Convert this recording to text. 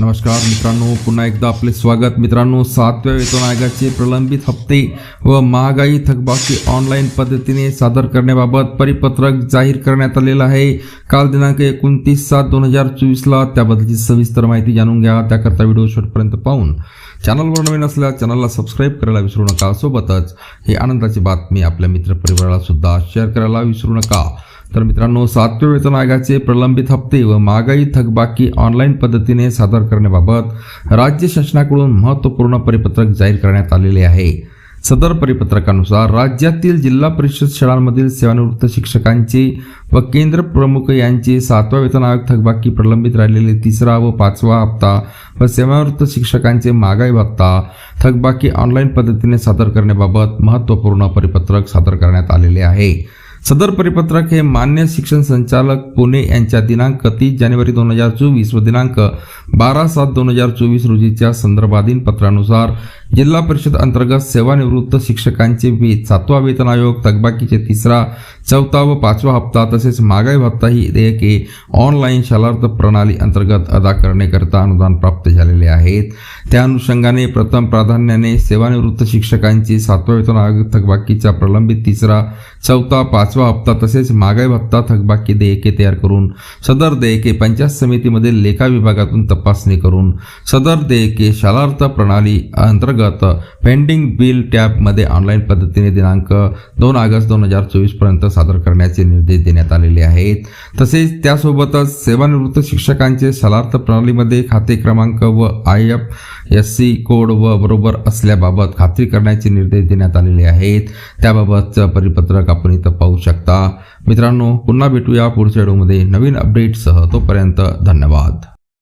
नमस्कार मित्रांनो पुन्हा एकदा आपले स्वागत. मित्रांनो सातव्या वेतन आयोगाचे प्रलंबित हप्ते व महागाई थकबाकी ऑनलाईन पद्धतीने सादर करण्याबाबत परिपत्रक जाहीर करण्यात आलेलं आहे. काल दिनांक एकोणतीस सात दोन हजार चोवीसला त्याबद्दलची सविस्तर माहिती जाणून घ्या. त्याकरता व्हिडिओ शेवटपर्यंत पाहून चॅनलवर नवीन असल्यास चॅनलला सबस्क्राईब करायला विसरू नका. सोबतच ही आनंदाची बातमी आपल्या मित्रपरिवाराला सुद्धा शेअर करायला विसरू नका. तर मित्रांनो सातव्या वेतन आयोगाचे प्रलंबित हप्ते व महागाई थकबाकी ऑनलाईन पद्धतीने सादर करण्याबाबत राज्य शासनाकडून महत्त्वपूर्ण परिपत्रक जाहीर करण्यात आलेले आहे. सदर परिपत्रकानुसार राज्यातील जिल्हा परिषद शाळांमधील सेवानिवृत्त शिक्षकांचे व केंद्र प्रमुख यांचे सातवा वेतन आयोग थकबाकी प्रलंबित राहिलेले तिसरा व पाचवा हप्ता व सेवानिवृत्त शिक्षकांचे महागाई भत्ता थकबाकी ऑनलाईन पद्धतीने सादर करण्याबाबत महत्त्वपूर्ण परिपत्रक सादर करण्यात आलेले आहे. सदर परिपत्रक हे मान्य शिक्षण संचालक पुणे यांच्या दिनांक तीस जानेवारी दोन हजार चोवीस व दिनांक बारा सात दोन हजार चोवीस रोजीच्या संदर्भाधीन पत्रानुसार जिल्हा परिषद अंतर्गत सेवानिवृत्त शिक्षकांचे वेत सातवा वेतन आयोग थकबाकीचे तिसरा चौथा व पाचवा हप्ता तसेच महागाई भत्ता ही देयके ऑनलाईन शालार्थ प्रणाली अंतर्गत अदा करण्याकरिता अनुदान प्राप्त झालेले आहेत. त्या अनुषंगाने प्रथम प्राधान्याने सेवानिवृत्त शिक्षकांची सातवा वेतन आयोग थकबाकीचा प्रलंबित तिसरा चौथा पाचवा हप्ता तसेच महागाई भत्ता थकबाकी देयके तयार करून सदर देयके पंचायत समितीमधील लेखा विभागातून तपासणी करून सदर देयके शालार्थ प्रणाली अंतर्गत पेंडिंग बिल टॅबमध्ये ऑनलाईन पद्धतीने दिनांक दोन ऑगस्ट दोन हजार चोवीसपर्यंत सादर करण्याचे निर्देश देण्यात आलेले आहेत. तसेच त्यासोबतच सेवानिवृत्त शिक्षकांचे सलार्थ प्रणालीमध्ये खाते क्रमांक व I F S C code व बरोबर असल्याबाबत खात्री करण्याचे निर्देश देण्यात आलेले आहेत. त्याबाबतचं परिपत्रक आपण इथं पाहू शकता. मित्रांनो पुन्हा भेटूया पुढच्या व्हिडिओमध्ये. नवीन अपडेटसह तोपर्यंत धन्यवाद.